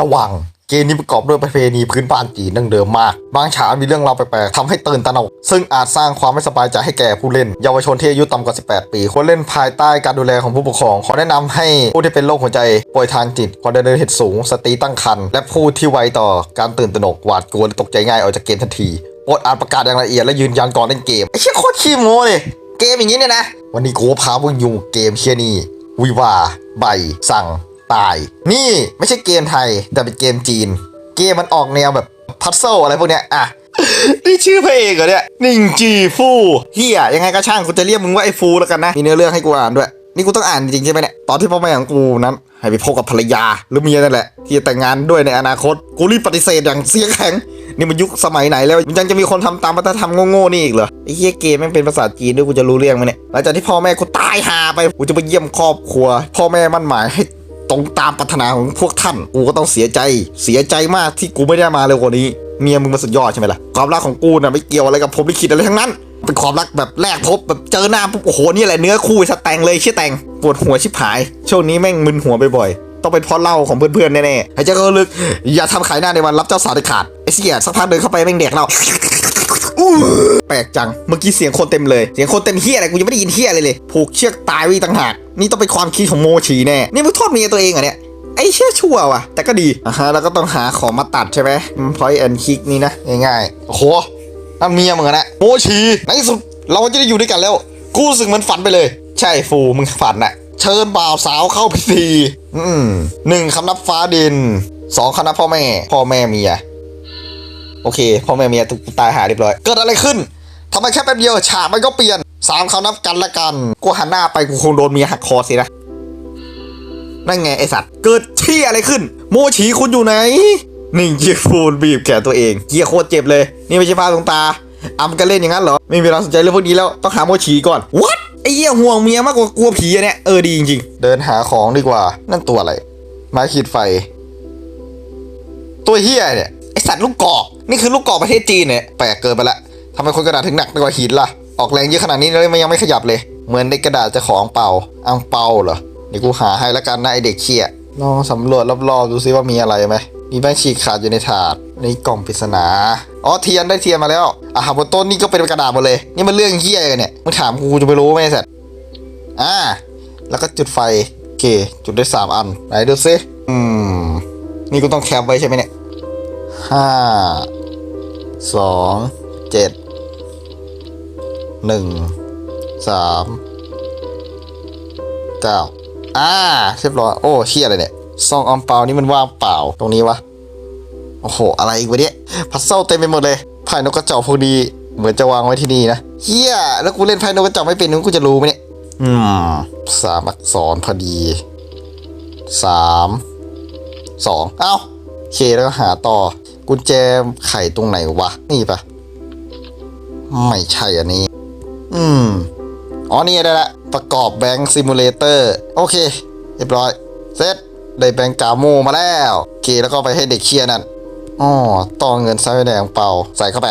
ระวังเกมนี้ประกอบด้วยประเพณีพื้นบ้านจีนดั้งเดิมมาก บางฉากมีเรื่องราวแปลกๆทำให้ตื่นตระหนก ซึ่งอาจสร้างความไม่สบายใจให้แก่ผู้เล่น เยาวชนที่อายุต่ำกว่า 18 ปีควรเล่นภายใต้การดูแลของผู้ปกครอง ขอแนะนำให้ผู้ที่เป็นโรคหัวใจ ป่วยทางจิตความดันโลหิตสูง สตรีตั้งครรภ์ และผู้ที่ไวต่อการตื่นตระหนก หวาดกลัวตกใจง่ายออกจากเกมทันทีโปรดอ่านประกาศอย่างละเอียดและยืนยันก่อนเล่นเกม ไอ้เชี่ยโคตรขี้โม้เลยเกมอย่างนี้เนี่ยนะ วันนี้กูพาพวกยูเกมเชี่ยนี่วิวาใบสั่ง ตาย นี่ไม่ใช่เกมไทยแต่เป็นเกมจีน เกมมันออกแนวแบบพัซเซิลอะไรพวกเนี้ยอะนี่ชื่อพระเอกเหรอเนี่ยนิงจีฟูเฮียยังไงก็ช่างกูจะเรียกมึงว่าไอ้ฟูแล้วกันนะมีเนื้อเรื่องให้กูอ่านด้วยนี่กูต้องอ่านจริงใช่ไหมเนี่ยตอนที่พ่อแม่ของกูนั้นให้ไปพบกับภรรยาหรือเมียนั่นแหละ ที่จะแต่งงานด้วยในอนาคต กูรีบปฏิเสธอย่างเสียงแข็ง นี่มันยุคสมัยไหนแล้วมันยังจะมีคนทำตามวัฒนธรรมโง่ๆนี่อีกเหรอไอ้เฮียเกมแม่งเป็นภาษาจีนด้วยกูจะรู้เรื่องไหมเนี่ยหลังจากที่พ่อแม่กูตายหาไปกูจะไปเยี่ยมครอบครัว พ่อแม่มั่นหมายให้ ตรงตามปรารถนาของพวกท่าน กูก็ต้องเสียใจ เสียใจมากที่กูไม่ได้มาเร็วกว่านี้ เมียมึงมาสุดยอดใช่ไหมล่ะ ความรักของกูน่ะไม่เกี่ยวอะไรกับผมลิขิตอะไรทั้งนั้น เป็นความรักแบบแรกพบแบบเจอหน้าปุ๊บโอ้โหนี่แหละเนื้อคู่สแตงเลยเชี่ยแตงปวดหัวชิบหาย ช่วงนี้แม่งมึนหัวบ่อยๆ ต้องเป็นเพราะเหล้าของเพื่อนๆแน่ๆหายใจเข้าลึก อย่าทำขายหน้าในวันรับเจ้าสาวเด็ดขาดไอ้เสียสักพักเดินเข้าไปแม่งเด็กเรา อู้แปลกจัง เมื่อกี้เสียงคนเต็มเลย เสียงคนเต็มเฮียอะไรกูยังไม่ได้ยินเฮียอะไรเลย ผูกเชือกตายไว้ต่างหาก นี่ต้องเป็นความคิดของโมชีแน่ นี่มึงโทษเมียตัวเองเหรอเนี่ยไอ้เชี่ยชั่วว่ะ แต่ก็ดีอะฮะแล้วก็ต้องหาของมาตัดใช่ไหมพอยแอนคิกนี่นะ ง่ายๆโอ้โหนั่นเมียมึงอะนะโมชีในที่สุด เราจะได้อยู่ด้วยกันแล้ว กูรู้สึกเหมันฝันไปเลย ใช่ฟูมึงฝันน่ะเชิญบ่าวสาวเข้าพิธี อืมหนึ่งคำนับฟ้าดินสองคำนับพ่อแม่ พ่อแม่เมีย โอเคพ่อแม่เมียตุกตายหาเรียบร้อย เกิดอะไรขึ้นทำไมแค่แป๊บเดียวฉากมันก็เปลี่ยนสามเขานับกันละกันกูหันหน้าไปกูคงโดนเมียหักคอสินะนั่นไงไอสัตว์เกิดที่อะไรขึ้น โมฉีคุณอยู่ไหนหนี่เยียฟูนบีบแขนตัวเองเยียโคตรเจ็บเลย นี่ไม่ใช่ภาพตรงตาอำกันเล่นอย่างนั้นเหรอ ไม่มีเวลาสนใจเรื่องพวกนี้แล้ว ต้องหาโมฉีก่อน what ไอ้เหี้ยห่วงเมียมากกว่ากลัวผีอะเนี่ย เออดีจริงๆ เดินหาของดีกว่า นั่นตัวอะไรไม้ขีดไฟ ตัวเฮี้ยเนี่ย สัตว์ลูกกอกนี่คือลูกกอกประเทศจีนเนี่ยแปลกเกินไปละทำไมคนกระดาษถึงหนักไปกว่าหินล่ะ ออกแรงเยอะขนาดนี้แล้วมันยังไม่ขยับเลย เหมือนในกระดาษจะของเป่าอังเป่าเหรอเดี๋ยวกูหาให้แล้วกันนะไอเด็กเชี่ยลองสำรวจรอบๆดูซิว่ามีอะไรไหมมีแป้งฉีกขาดอยู่ในถาดในกล่องปริศนาอ๋อเทียนได้เทียนมาแล้วอาหารบนต้นนี่ก็เป็นกระดาษหมดเลย นี่มันเรื่องเฮี้ยกันเนี่ยมึงถามกูจะไปรู้ไหมสัตว์อ่า แล้วก็จุดไฟโอเคจุดได้สามอันไหนดูซิอืมนี่กูต้องแคปไว้ใช่ไหมเนี่ย ห้าสองเจ็ดหนึ่งสามเก้าอ่าเรียบร้อย โอ้เชี่ยอะไรเนี่ยซองออมเป่านี่มันว่างเปล่าตรงนี้วะ โอ้โห อะไรอีกวะเนี่ยพัซเซิลเต็มไปหมดเลยไพ่นกกระจอกพวกดีเหมือนจะวางไว้ที่นี่นะเฮียแล้วกูเล่นไพ่นกกระจอกไม่เป็นกูจะรู้ไหมเนี่ย อืมสามอักษรพอดีสามสองเอ้าโอเคแล้วก็หาต่อ กุญแจไขตรงไหนวะ นี่ปะไม่ใช่อันนี้ อืม อ๋อ นี่ได้ละ ประกอบแบงค์ซิมูเลเตอร์ โอเค เรียบร้อย เสร็จ ได้แบงค์กาโมมาแล้วโอเคแล้วก็ไปให้เด็กเชียนั่นอ๋อต่อเงินใส่ในอ่างเปาใส่เข้าไป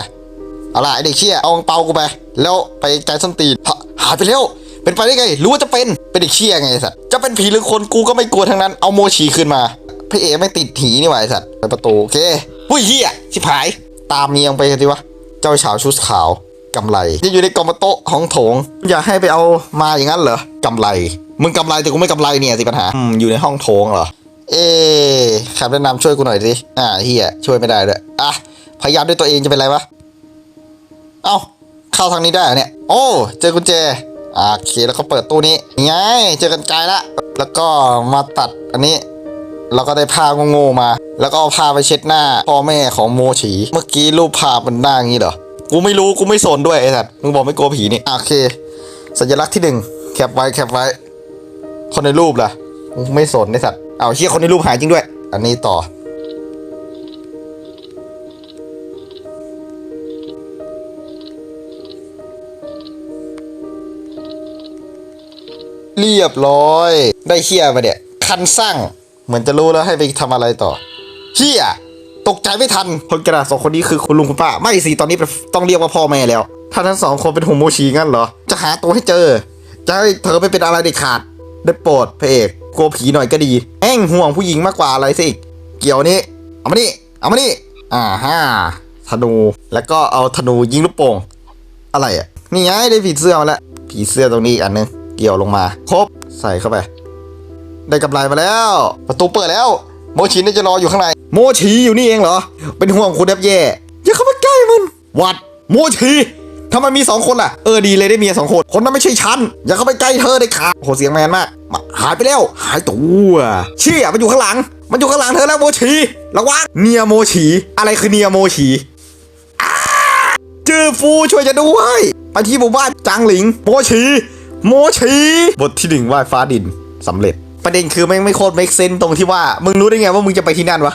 เอาละไอเด็กเชียเอาองเปากูไป แล้วไปใจส้นตีนหายไปแล้วเป็นไปได้ไง รู้ว่าจะเป็น เป็นเด็กเชียไงสัตว์ จะเป็นผีหรือคนกูก็ไม่กลัวทั้งนั้น เอาโมชีขึ้นมา พระเอกไม่ติดผีนี่หว่าสัตว์เปิดประตู โอเค หุ้ยเฮียชิบหาย ตามเมียงไปกันดีวะ เจ้าชาวชุดขาวกำไรที่อยู่ในกองโต๊ะของโถง อยากให้ไปเอามาอย่างนั้นเหรอกำไร มึงกำไรแต่กูไม่กำไรเนี่ยสิปัญหาอยู่ในห้องโถงเหรอ เอ๊ะคำแนะนำช่วยกูหน่อยสิอ่าเฮียช่วยไม่ได้ด้วยอะพยายามด้วยตัวเองจะเป็นไรวะเอ้าเข้าทางนี้ได้เนี่ย โอ้เจอกุญแจโอเคแล้วก็เปิดตู้นี้ไงเจอกันไกลละแล้วก็มาตัดอันนี้ แล้วก็ได้ผ้าโง่ๆมา แล้วก็เอาผ้าไปเช็ดหน้าพ่อแม่ของโมฉี เมื่อกี้รูปภาพมันหน้างี้เหรอ กูไม่รู้กูไม่สนด้วยไอ้สัตว์มึงบอกไม่กลัวผีนี่โอเค สัญลักษณ์ที่หนึ่งแคปไว้แคปไว้ คนในรูปล่ะไม่สนไอ้สัตว์เอาเฮียคนในรูปหายจริงด้วย อันนี้ต่อเรียบร้อย ได้เฮียมาเนี่ย คันสร้าง เหมือนจะรู้แล้วให้ไปทำอะไรต่อเฮียตกใจไม่ทัน คนกระดาษสองคนนี้คือคุณลุงคุณป้า ไม่สิ ตอนนี้ต้องเรียกว่าพ่อแม่แล้ว ถ้าทั้งสองคนเป็นโฮโมชีงั้นเหรอ จะหาตัวให้เจอ จะให้เธอไม่เป็นอะไรเด็ดขาด ได้โปรดพระเอกกลัวผีหน่อยก็ดี แอ่งห่วงผู้หญิงมากกว่าอะไรสิเกี่ยวนี้ เอามานี่ เอามานี่ อ่าฮ่าธนู แล้วก็เอาธนูยิงลูกโป่ง อะไรอะ นี่ไงได้ผีเสื้อมาแล้ว ผีเสื้อตรงนี้อีกอันนึง เกี่ยวลงมา ครบ ใส่เข้าไป ได้กำไรมาแล้ว ประตูเปิดแล้ว โมชิน่าจะรออยู่ข้างใน โมชีอยู่นี่เองเหรอ เป็นห่วงคุณแทบแย่อย่าเข้ามาใกล้มัน วัด โมชีทำไมมีสองคนล่ะ เออดีเลยได้เมียสองคน คนนั้นไม่ใช่ฉัน อย่าเข้าไปใกล้เธอเลยค่ะโหเสียงแมนมากมาหายไปแล้ว หายตัวเชี่ยมันอยู่ข้างหลัง มันอยู่ข้างหลังเธอแล้วโมชีระวังเนียโมชีอะไรคือเนียโมชีจื้อฟูช่วยจะด้วยไปที่หมู่บ้านจางหลิง โมชี โมชี บทที่หนึ่งไหว้ฟ้าดินสำเร็จ ประเด็นคือไม่งไม่โคตรเมกเซนตรงที่ว่า มึงรู้ได้ไงว่ามึงจะไปที่นั่นวะ